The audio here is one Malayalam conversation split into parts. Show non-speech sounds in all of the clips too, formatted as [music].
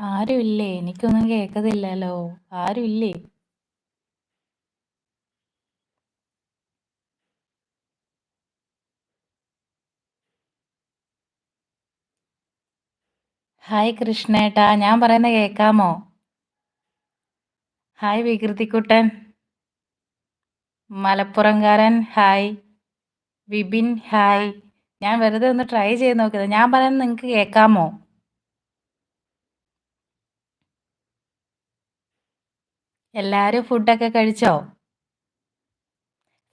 ആരുമില്ലേ? എനിക്കൊന്നും കേൾക്കത്തില്ലല്ലോ. ആരുമില്ലേ? ഹായ് കൃഷ്ണേട്ടാ. ഞാൻ പറയുന്ന കേൾക്കാമോ? ഹായ് വികൃതിക്കുട്ടൻ. മലപ്പുറംകാരൻ ഹായ്. വിപിൻ ഹായ്. ഞാൻ വെറുതെ ഒന്ന് ട്രൈ ചെയ്ത് നോക്കിയത് ഞാൻ പറയുന്നത് നിങ്ങൾക്ക് കേൾക്കാമോ? എല്ലാരും ഫുഡൊക്കെ കഴിച്ചോ?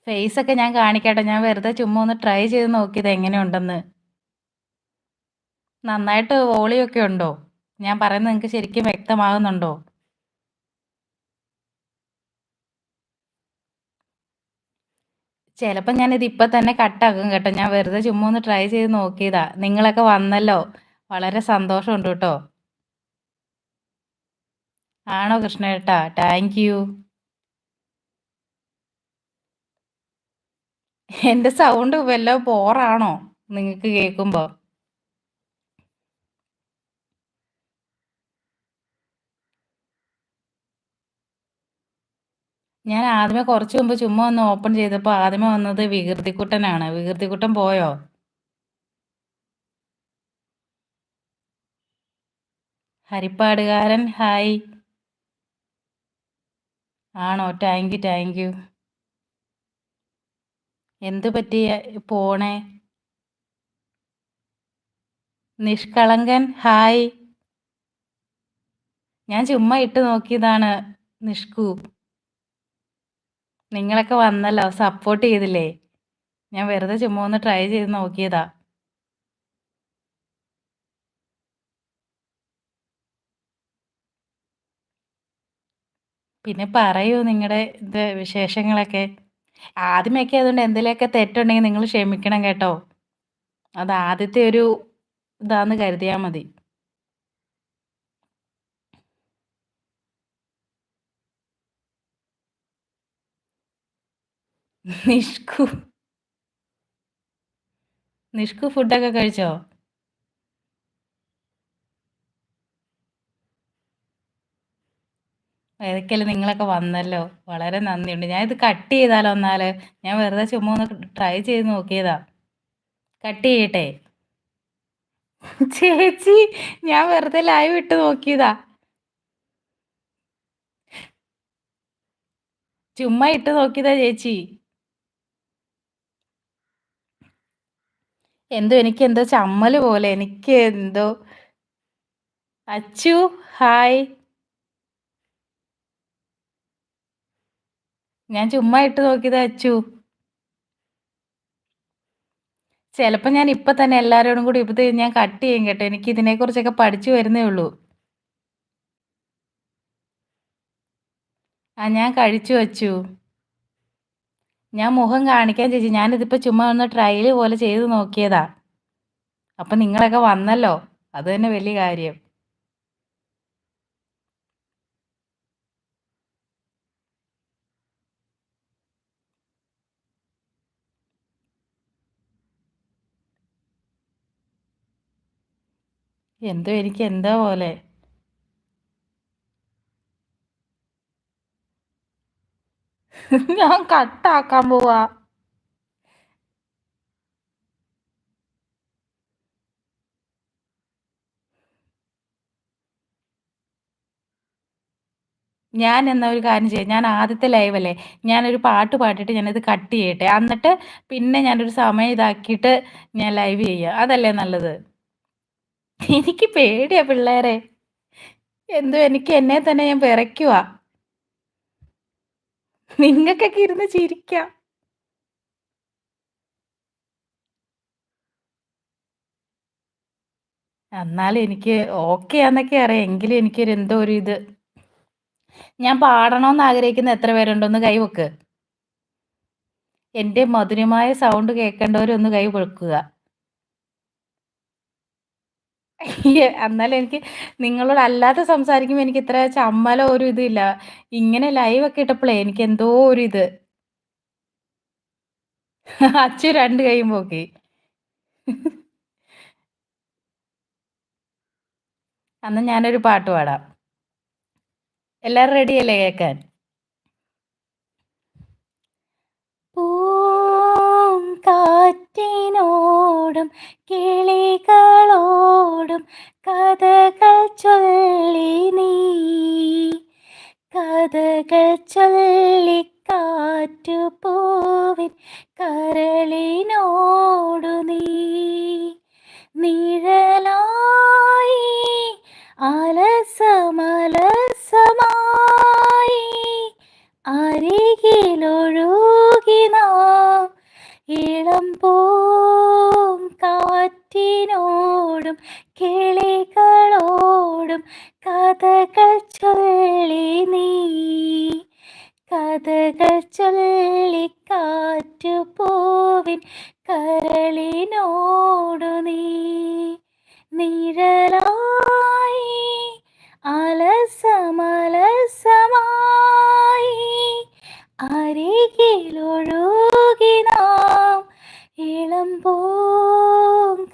ഫേസ് ഒക്കെ ഞാൻ കാണിക്കട്ടെ. ഞാൻ വെറുതെ ചുമ്മാ ഒന്ന് ട്രൈ ചെയ്ത് നോക്കിയത് എങ്ങനെയുണ്ടെന്ന്. നന്നായിട്ട് വോളിയൊക്കെ ഉണ്ടോ? ഞാൻ പറയുന്നത് നിങ്ങൾക്ക് ശരിക്കും വ്യക്തമാകുന്നുണ്ടോ? ചിലപ്പോൾ ഞാനിത് ഇപ്പം തന്നെ കട്ടാക്കും കേട്ടോ. ഞാൻ വെറുതെ ചുമ്മാ ഒന്ന് ട്രൈ ചെയ്ത് നോക്കിയതാ. നിങ്ങളൊക്കെ വന്നല്ലോ. വളരെ സന്തോഷമുണ്ട് കേട്ടോ. ആണോ കൃഷ്ണേട്ടാ? Thank you. എന്റെ സൗണ്ട് വല്ല പോറാണോ നിങ്ങൾക്ക് കേൾക്കുമ്പോ? ഞാൻ ആദ്യമേ കുറച്ച് മുമ്പ് ചുമ്മാ ഒന്ന് ഓപ്പൺ ചെയ്തപ്പോൾ ആദ്യമേ വന്നത് വികൃതിക്കുട്ടനാണ്. വികൃതിക്കുട്ടൻ പോയോ? ഹരിപ്പാടുകാരൻ ഹായ്. ആണോ? Thank you, thank you. എന്ത് പറ്റി പോണേ? നിഷ്കളങ്കൻ ഹായ്. ഞാൻ ചുമ്മാ ഇട്ട് നോക്കിയതാണ് നിഷ്കു. നിങ്ങളൊക്കെ വന്നല്ലോ. സപ്പോർട്ട് ചെയ്തില്ലേ? ഞാൻ വെറുതെ ചുമ്മാ ഒന്ന് ട്രൈ ചെയ്ത് നോക്കിയതാ. പിന്നെ പറയൂ നിങ്ങളുടെ ഇത് വിശേഷങ്ങളൊക്കെ. ആദ്യമൊക്കെ ആയതുകൊണ്ട് എന്തെങ്കിലുമൊക്കെ തെറ്റുണ്ടെങ്കിൽ നിങ്ങൾ ക്ഷമിക്കണം കേട്ടോ. അത് ആദ്യത്തെ ഒരു ഇതാന്ന് കരുതിയാൽ മതി. നിഷ്കു. നിഷ്കു ഫുഡൊക്കെ കഴിച്ചോ? ഏതൊക്കെയായാലും നിങ്ങളൊക്കെ വന്നല്ലോ. വളരെ നന്ദിയുണ്ട്. ഞാൻ ഇത് കട്ട് ചെയ്താലോ എന്നാൽ? ഞാൻ വെറുതെ ചുമ്മാ ഒന്ന് ട്രൈ ചെയ്ത് നോക്കിയതാ. കട്ട് ചെയ്യട്ടെ? ചേച്ചി ഞാൻ വെറുതെ ലൈവ് ഇട്ട് നോക്കിയതാ. ചുമ്മാ ഇട്ട് നോക്കിയതാ ചേച്ചി. എന്തോ എനിക്ക് എന്തോ ചമ്മൽ പോലെ. എനിക്ക് എന്തോ അച്ചു ഹായ്. ഞാൻ ചുമ്മാ ഇട്ട് നോക്കിയത് അച്ചു. ചിലപ്പോൾ ഞാൻ ഇപ്പം തന്നെ എല്ലാവരോടും കൂടി ഇപ്പൊ ഞാൻ കട്ട് ചെയ്യും കേട്ടോ. എനിക്ക് ഇതിനെ ഇതിനെക്കുറിച്ചൊക്കെ പഠിച്ചു വരുന്നേ ഉള്ളൂ. ആ ഞാൻ കഴിച്ചു വച്ചു ഞാൻ മുഖം കാണിക്കാൻ ചേച്ചി. ഞാനിതിപ്പോൾ ചുമ്മാ ഒന്ന് ട്രയൽ പോലെ ചെയ്ത് നോക്കിയതാ. അപ്പം നിങ്ങളൊക്കെ വന്നല്ലോ. അത് തന്നെ വലിയ കാര്യം. എന്തോ എനിക്ക് എന്താ പോലെ. [laughs] ഞാൻ കട്ടാക്കാൻ പോവാ. ഞാൻ എന്നാ ഒരു കാര്യം ചെയ്യാം. ഞാൻ ആദ്യത്തെ ലൈവല്ലേ. ഞാനൊരു പാട്ട് പാടിയിട്ട് ഞാനിത് കട്ട് ചെയ്യട്ടെ. എന്നിട്ട് പിന്നെ ഞാനൊരു സമയം ഇതാക്കിയിട്ട് ഞാൻ ലൈവ് ചെയ്യാം. അതല്ലേ നല്ലത്? എനിക്ക് പേടിയാ പിള്ളേരെ. എന്തോ എനിക്ക് എന്നെ തന്നെ ഞാൻ വിറയ്ക്കുവാ. നിങ്ങൾക്കൊക്കെ ഇരുന്ന് ചിരിക്കാം. എന്നാലും എനിക്ക് ഓക്കെ ആന്നൊക്കെ അറിയാം. എങ്കിലും എനിക്കൊരു എന്തോ ഒരു ഇത്. ഞാൻ പാടണമെന്ന് ആഗ്രഹിക്കുന്ന എത്ര പേരുണ്ടോന്ന് കൈവെക്ക് എന്റെ മധുരമായ സൗണ്ട് കേൾക്കേണ്ടവരൊന്ന് കൈ പൊക്കുക. എന്നാലും എനിക്ക് നിങ്ങളോട് അല്ലാതെ സംസാരിക്കുമ്പോൾ എനിക്ക് ഇത്ര ചമ്മലോ ഒരു ഇതില്ല. ഇങ്ങനെ ലൈവ് ഒക്കെ ഇട്ടപ്പോളേ എനിക്ക് എന്തോ ഒരു ഇത്. അച്ചു രണ്ട് കൈയും പോക്കി. അന്ന് ഞാനൊരു പാട്ട് പാടാം എല്ലാവരും റെഡിയല്ലേ കേൾക്കാൻ കാറ്റിനോടും കിളികളോടും കഥകൾ ചൊല്ലി നീ. കഥകൾ ചൊല്ലി കാറ്റുപൂവിൻ കരളിനോടു നീ. നിഴലായി അലസമലസമായി അരികിലൊഴുകി നാം ഇളം കാറ്റിനോടും കിളികളോടും കഥകൾ ചൊല്ലി നീ. കഥകൾ ചൊല്ലി കാറ്റുപോവിൻ കരളിനോടു നീ. നിഴലായി അലസമലസമായി അരികിലൊഴുകി നാം ഇളം പൂം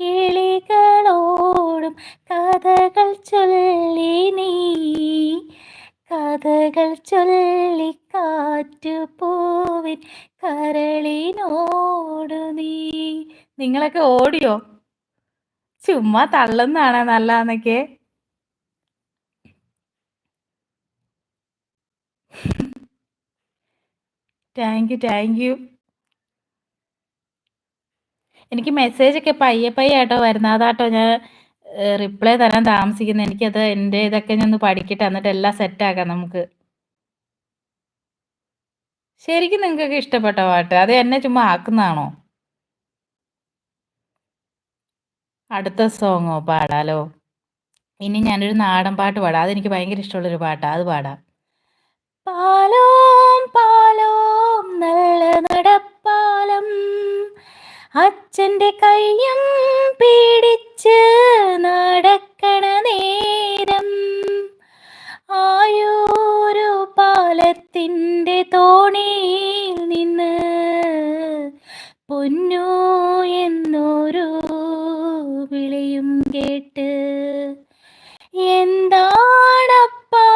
കിളികളോടും കഥകൾ ചൊല്ലി നീ. കഥകൾ ചൊല്ലി കാറ്റുപൂവിൻ കരളിനോടു നീ. നിങ്ങളൊക്കെ ഓടിയോ? ചുമ്മാ തള്ളുന്നാണ് നല്ലതെന്നൊക്കെ? Thank you thank you. എനിക്ക് മെസ്സേജൊക്കെ പയ്യെ പയ്യെ ആട്ടോ വരുന്നത് അതാട്ടോ ഞാൻ റിപ്ലൈ തരാൻ താമസിക്കുന്നത് എനിക്കത് എന്റെ ഇതൊക്കെ ഞാൻ ഒന്ന് പഠിക്കട്ടെ. എന്നിട്ട് എല്ലാം സെറ്റാക്കാം നമുക്ക്. ശരിക്കും നിങ്ങൾക്ക് ഇഷ്ടപ്പെട്ട പാട്ട്. അത് എന്നെ ചുമ്മാ ആക്കുന്നതാണോ? അടുത്ത സോങ്ങോ പാടാലോ? ഇനി ഞാനൊരു നാടൻ പാട്ട് പാടാം. അതെനിക്ക് ഭയങ്കര ഇഷ്ടമുള്ളൊരു പാട്ടാണ് അത് പാടാം. പാലോം പാലോം നല്ല നടപ്പാലം. അച്ഛന്റെ കയ്യും പീഡിച്ച് നടക്കണ നേരം. ആയൂരു പാലത്തിന്റെ തോണിയിൽ നിന്ന് പൊന്നു എന്നൊരു വിളിയും കേട്ട് എന്താണപ്പാ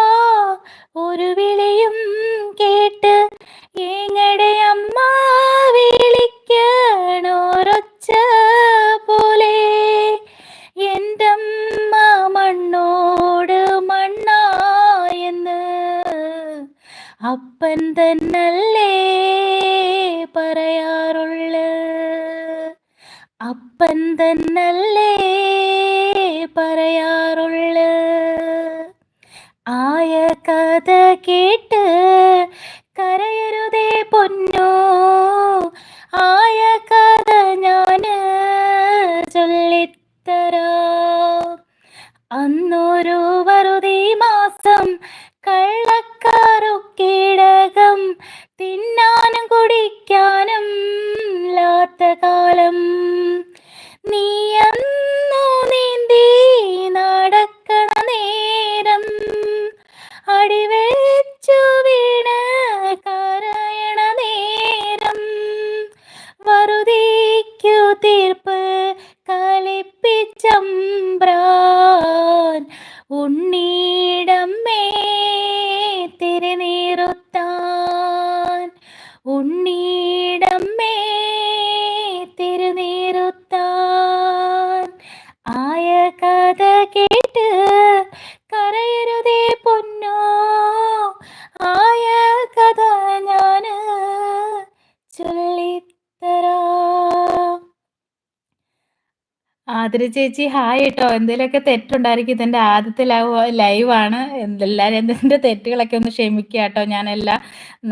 ആതിര ചേച്ചി ഹായ് കേട്ടോ എന്തെങ്കിലുമൊക്കെ തെറ്റുണ്ടായിരിക്കും ഇതെന്റെ ആദ്യത്തെ ലൈവ് ലൈവാണ് എല്ലാവരും എന്തിന്റെ തെറ്റുകളൊക്കെ ഒന്ന് ക്ഷമിക്കുക കേട്ടോ ഞാനെല്ലാം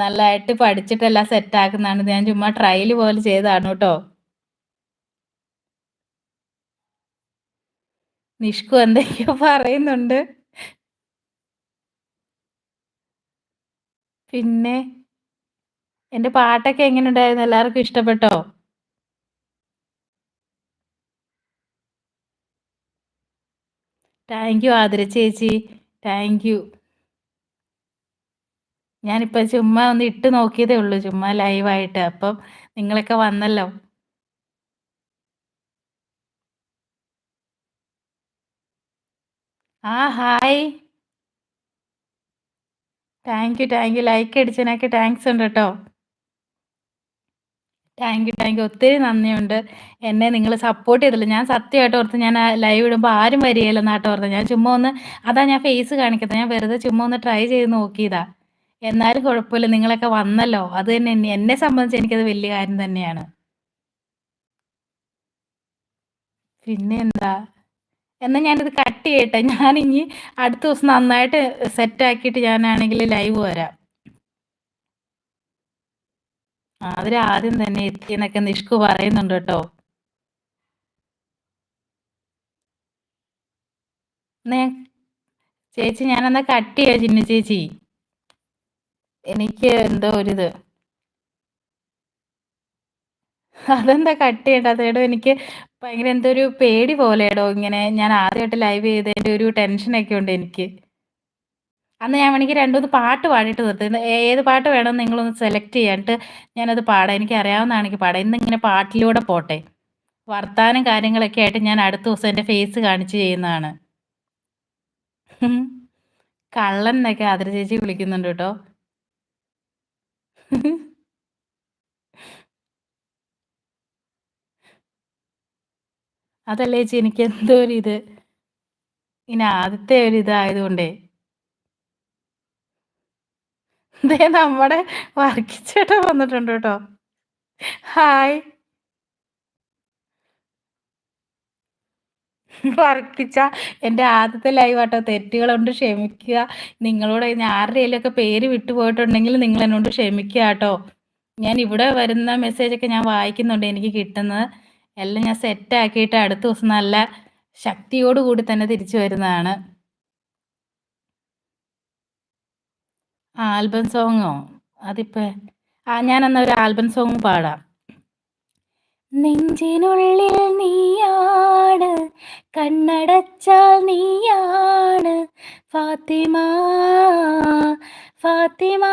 നല്ലതായിട്ട് പഠിച്ചിട്ടെല്ലാം സെറ്റാക്കുന്നതാണ് ഞാൻ ചുമ്മാ ട്രയൽ പോലെ ചെയ്തതാണ് കേട്ടോ നിഷ്കു എന്തൊക്കെയോ പറയുന്നുണ്ട്. പിന്നെ എന്റെ പാട്ടൊക്കെ എങ്ങനെ ഉണ്ടായിരുന്നു എല്ലാവർക്കും ഇഷ്ടപ്പെട്ടോ? താങ്ക് യു ആതിര ചേച്ചി. താങ്ക് യു ഞാനിപ്പോൾ ചുമ്മാ ഒന്ന് ഇട്ട് നോക്കിയതേ ഉള്ളൂ ചുമ്മാ ലൈവായിട്ട് അപ്പം നിങ്ങളൊക്കെ വന്നല്ലോ. ആ hi thank you thank you like അടിച്ചതിനൊക്കെ thanks ഉണ്ട് കേട്ടോ താങ്ക് യു താങ്ക് യു ഒത്തിരി നന്ദിയുണ്ട്. എന്നെ നിങ്ങൾ സപ്പോർട്ട് ചെയ്തില്ല. ഞാൻ സത്യമായിട്ട് ഓർത്ത് ഞാൻ ലൈവ് ഇടുമ്പോൾ ആരും വരികയില്ല നാട്ടോ ഓർത്ത് ഞാൻ ചുമ്മാ ഒന്ന് അതാ ഞാൻ ഫേസ് കാണിക്കുന്നത് ഞാൻ വെറുതെ ചുമ്മാ ഒന്ന് ട്രൈ ചെയ്ത് നോക്കിയതാ. എന്നാലും കുഴപ്പമില്ല. നിങ്ങളൊക്കെ വന്നല്ലോ. അത് തന്നെ എന്നെ സംബന്ധിച്ച് എനിക്കത് വലിയ കാര്യം തന്നെയാണ്. പിന്നെ എന്താ എന്നാൽ ഞാനിത് കട്ട് ചെയ്യട്ടെ. ഞാൻ ഇനി അടുത്ത ദിവസം നന്നായിട്ട് സെറ്റ് ആക്കിയിട്ട് ഞാനാണെങ്കിൽ ലൈവ് വരാം. അവർ ആദ്യം തന്നെ എത്തിയെന്നൊക്കെ നിഷ്കു പറയുന്നുണ്ട് കേട്ടോ. ചേച്ചി ഞാനെന്നാ കട്ട് ചെയ്യാ ചിന്നു ചേച്ചി. എനിക്ക് എന്തോ ഒരിത് അതെന്താ കട്ട് ചെയ്യേണ്ടത്? എടോ എനിക്ക് ഭയങ്കര എന്തോ ഒരു പേടി പോലെ എടോ ഇങ്ങനെ ഞാൻ ആദ്യമായിട്ട് ലൈവ് ചെയ്തതിന്റെ ഒരു ടെൻഷനൊക്കെ ഉണ്ട് എനിക്ക്. അന്ന് ഞാൻ വേണമെങ്കിൽ രണ്ടുമൂന്ന് പാട്ട് പാടിയിട്ട് നിർത്തി. ഏത് പാട്ട് വേണമെന്ന് നിങ്ങളൊന്ന് സെലക്ട് ചെയ്യാനിട്ട് ഞാനത് പാടാം. എനിക്ക് അറിയാവുന്നതാണെങ്കിൽ പാടാം. ഇന്നിങ്ങനെ പാട്ടിലൂടെ പോട്ടെ. വർത്താനം കാര്യങ്ങളൊക്കെ ആയിട്ട് ഞാൻ അടുത്ത ദിവസം എന്റെ ഫേസ് കാണിച്ച് ചെയ്യുന്നതാണ്. കള്ളൻ എന്നൊക്കെ ആദര ചേച്ചി വിളിക്കുന്നുണ്ട് കേട്ടോ. അതല്ലേ ചേച്ചി എനിക്ക് എന്തോ ഒരു ഇത്. ഇനി ആദ്യത്തെ ഒരു ഇതായതുകൊണ്ടേ ദേ നമ്മുടെ വർക്കിച്ചേട്ടൻ വന്നിട്ടുണ്ട് കേട്ടോ. ഹായ് വർക്കിച്ച എന്റെ ആദ്യത്തെ ലൈവ് ആട്ടോ. തെറ്റുകളുണ്ട് ക്ഷമിക്കുക. നിങ്ങളോട് ഞാൻ ആരുടെയിലൊക്കെ പേര് വിട്ടുപോയിട്ടുണ്ടെങ്കിൽ നിങ്ങൾ എന്നോട് ക്ഷമിക്കുക കേട്ടോ. ഞാൻ ഇവിടെ വരുന്ന മെസ്സേജൊക്കെ ഞാൻ വായിക്കുന്നുണ്ട് എനിക്ക് കിട്ടുന്നത്. എല്ലാം ഞാൻ സെറ്റാക്കിയിട്ട് അടുത്ത ദിവസം നല്ല ശക്തിയോടുകൂടി തന്നെ തിരിച്ചു വരുന്നതാണ്. ആൽബം സോങ്ങോ? അതിപ്പോ ആ ഞാൻ എന്നാ ഒരു ആൽബം സോങ് പാടാം. നെഞ്ചിനുള്ളിൽ നീയാണ് കണ്ണടച്ചാൽ നീയാണ്. ഫാത്തിമ ഫാത്തിമ.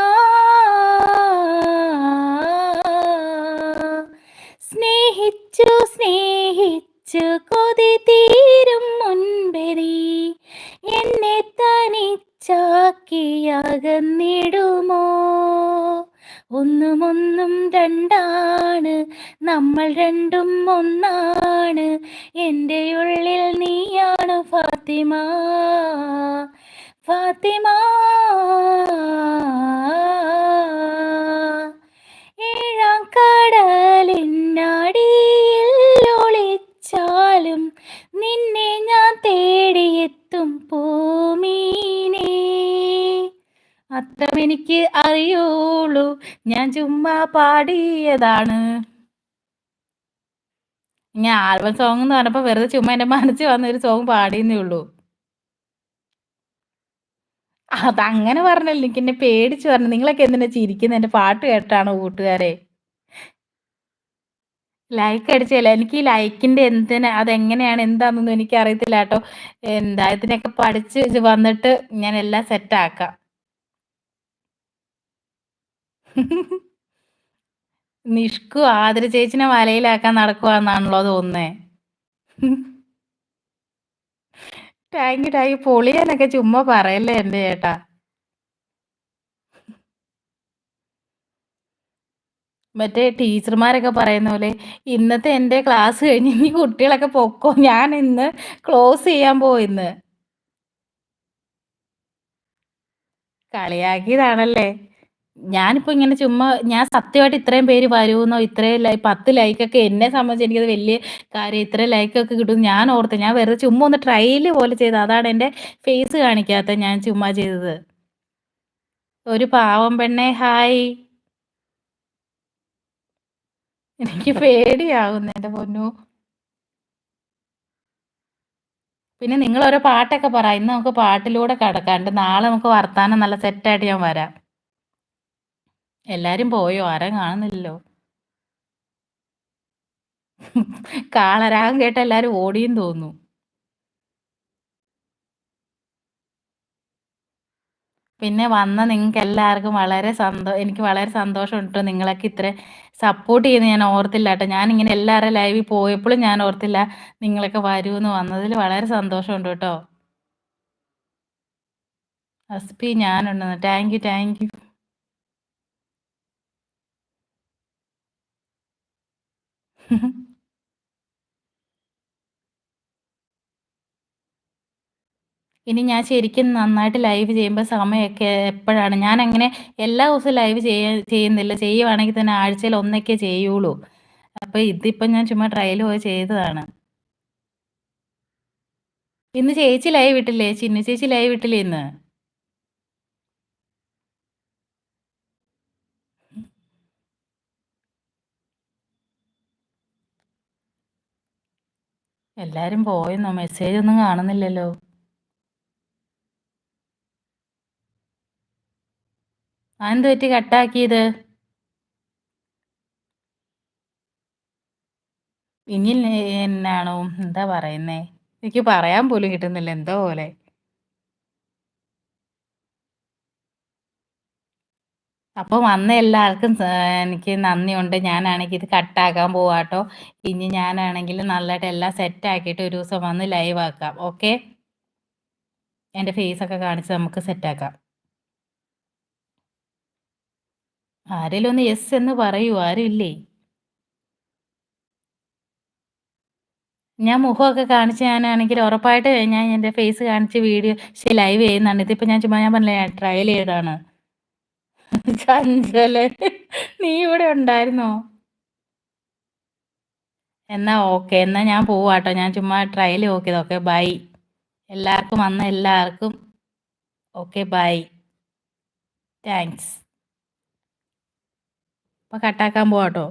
സ്നേഹിച്ചു സ്നേഹിച്ചു കൊതി തീരും നീ എന്നെ തനിച്ചാക്കിയകന്നിടുമോ ഒന്നും ഒന്നുമൊന്നും രണ്ടാണ് നമ്മൾ രണ്ടും ഒന്നാണ്. എന്റെ ഉള്ളിൽ നീയാണ് ഫാത്തിമ. ഫാത്തിമ! ഏഴാം കടലിനടിയിൽ ഒളിച്ചാലും നിന്നെ ഞാൻ തേടിയെത്തും പൂമീനേ അത്തം എനിക്ക് അറിയുള്ളൂ. ഞാൻ ചുമ്മാ പാടിയതാണ്. ഞാൻ ആൽബം സോങ് എന്ന് പറഞ്ഞപ്പോൾ വെറുതെ ചുമ്മാ എന്റെ മനസ്സിൽ വന്ന ഒരു സോങ് പാടിയെന്നേ ഉള്ളൂ. അതങ്ങനെ പറഞ്ഞല്ലോ? എനിക്ക് എന്നെ പേടിച്ച് പറഞ്ഞു. നിങ്ങളൊക്കെ എന്തിനാ ചിരിക്കുന്നത് എന്റെ പാട്ട് കേട്ടാണോ കൂട്ടുകാരെ? ലൈക്ക് അടിച്ചല്ല എനിക്ക് ഈ ലൈക്കിന്റെ എന്തിനാ? അതെങ്ങനെയാണ്? എന്താണെന്നൊന്നും എനിക്ക് അറിയത്തില്ല കേട്ടോ. എന്താ ഇതിനൊക്കെ പഠിച്ച് വന്നിട്ട് ഞാൻ എല്ലാം സെറ്റ് ആക്കാം. നിഷ്കു ആതിര ചേച്ചിനെ വലയിലാക്കാൻ നടക്കുവാന്നാണല്ലോ തോന്നുന്നേ. ടാങ്ക് യു പൊളിയാനൊക്കെ ചുമ്മാ പറയല്ലേ എന്റെ ചേട്ടാ. മറ്റേ ടീച്ചർമാരൊക്കെ പറയുന്ന പോലെ ഇന്നത്തെ എന്റെ ക്ലാസ് കഴിഞ്ഞ് ഇനി കുട്ടികളൊക്കെ പൊക്കോ? ഞാൻ ഇന്ന് ക്ലോസ് ചെയ്യാൻ പോയിന്ന് കളിയാക്കിയതാണല്ലേ. ഞാനിപ്പോൾ ഇങ്ങനെ ചുമ്മാ ഞാൻ സത്യമായിട്ട് ഇത്രയും പേര് വരുമെന്നോ ഇത്രയും ലൈ പത്ത് ലൈക്കൊക്കെ എന്നെ സംബന്ധിച്ച് എനിക്കത് വലിയ കാര്യം ഇത്രയും ലൈക്കൊക്കെ കിട്ടും ഞാൻ ഓർത്ത് ഞാൻ വെറുതെ ചുമ്മാ ഒന്ന് ട്രയൽ പോലെ ചെയ്തത്. അതാണ് എന്റെ ഫേസ് കാണിക്കാത്ത ഞാൻ ചുമ്മാ ചെയ്തത്. ഒരു പാവം പെണ്ണെ ഹായ് എനിക്ക് പേടിയാകുന്നു എന്റെ പൊന്നു. പിന്നെ നിങ്ങൾ ഓരോ പാട്ടൊക്കെ പറ ഇന്ന് നമുക്ക് പാട്ടിലൂടെ കടക്കാണ്ട് നാളെ നമുക്ക് വർത്താനം നല്ല സെറ്റായിട്ട് ഞാൻ വരാം. എല്ലാരും പോയോ? ആരും കാണുന്നില്ലല്ലോ. കാളരാഗം കേട്ട എല്ലാരും ഓടിയും തോന്നുന്നു പിന്നെ വന്ന നിങ്ങൾക്ക് എല്ലാവർക്കും വളരെ സന്തോ എനിക്ക് വളരെ സന്തോഷമുണ്ട്. നിങ്ങളൊക്കെ ഇത്ര സപ്പോർട്ട് ചെയ്യുന്ന ഞാൻ ഓർത്തില്ല കേട്ടോ. ഞാൻ ഇങ്ങനെ എല്ലാവരും ലൈവിൽ പോയപ്പോഴും ഞാൻ ഓർത്തില്ല നിങ്ങളൊക്കെ എന്ന് വന്നതിൽ വളരെ സന്തോഷമുണ്ട് കേട്ടോ. അസ്പി ഞാനുണ്ടെന്ന് താങ്ക് യു താങ്ക് യു. [laughs] ഇനി ഞാൻ ശരിക്കും നന്നായിട്ട് ലൈവ് ചെയ്യുമ്പോൾ സമയമൊക്കെ എപ്പോഴാണ്? ഞാൻ അങ്ങനെ എല്ലാ ദിവസവും ലൈവ് ചെയ്യ ചെയ്യുന്നില്ല. ചെയ്യുവാണെങ്കിൽ തന്നെ ആഴ്ചയിൽ ഒന്നൊക്കെ ചെയ്യുള്ളൂ. അപ്പോൾ ഇതിപ്പോ ഞാൻ ചുമ്മാ ട്രയൽ പോയി ചെയ്തതാണ്. ഇന്ന് ചേച്ചി ലൈവ് ഇട്ടില്ലേ? ചിന്നു ചേച്ചി ലൈവ് ഇട്ടില്ലേ ഇന്ന്? എല്ലാരും പോയെന്നോ? മെസ്സേജ് ഒന്നും കാണുന്നില്ലല്ലോ. അതെന്ത് പറ്റി? കട്ടാക്കിയത് ഇനി എന്നാണോ? എന്താ പറയുന്നേ? എനിക്ക് പറയാൻ പോലും കിട്ടുന്നില്ല. എന്തോ പോലെ. അപ്പോൾ വന്ന എല്ലാവർക്കും എനിക്ക് നന്ദിയുണ്ട്. ഞാനാണെങ്കിൽ ഇത് കട്ടാക്കാൻ പോവാട്ടോ. ഇനി ഞാനാണെങ്കിൽ നല്ലതായിട്ട് എല്ലാം സെറ്റ് ആക്കിയിട്ട് ഒരു ദിവസം വന്ന് ലൈവ് ആക്കാം. ഓക്കെ എന്റെ ഫേസൊക്കെ കാണിച്ച് നമുക്ക് സെറ്റാക്കാം ആരെങ്കിലും ഒന്ന് യെസ് എന്ന് പറയൂ. ആരും ഇല്ലേ? ഞാൻ മുഖമൊക്കെ കാണിച്ച് ഞാനാണെങ്കിൽ ഉറപ്പായിട്ട് ഞാൻ എന്റെ ഫേസ് കാണിച്ച് വീഡിയോ ലൈവ് ചെയ്യുന്നുണ്ട് ഇതിപ്പോൾ ഞാൻ ചുമ്മാ ഞാൻ പറഞ്ഞില്ല ട്രയൽ ചെയ്തതാണ്. ചഞ്ചല നീ ഇവിടെ ഉണ്ടായിരുന്നോ? എന്നാ ഓക്കെ എന്നാ ഞാൻ പോവാട്ടോ. ഞാൻ ചുമ്മാ ട്രയൽ നോക്കിയത്. ഓക്കെ ബൈ എല്ലാവർക്കും വന്ന എല്ലാവർക്കും ഓക്കെ ബൈ താങ്ക്സ് അപ്പൊ കട്ടാക്കാൻ പോവാട്ടോ.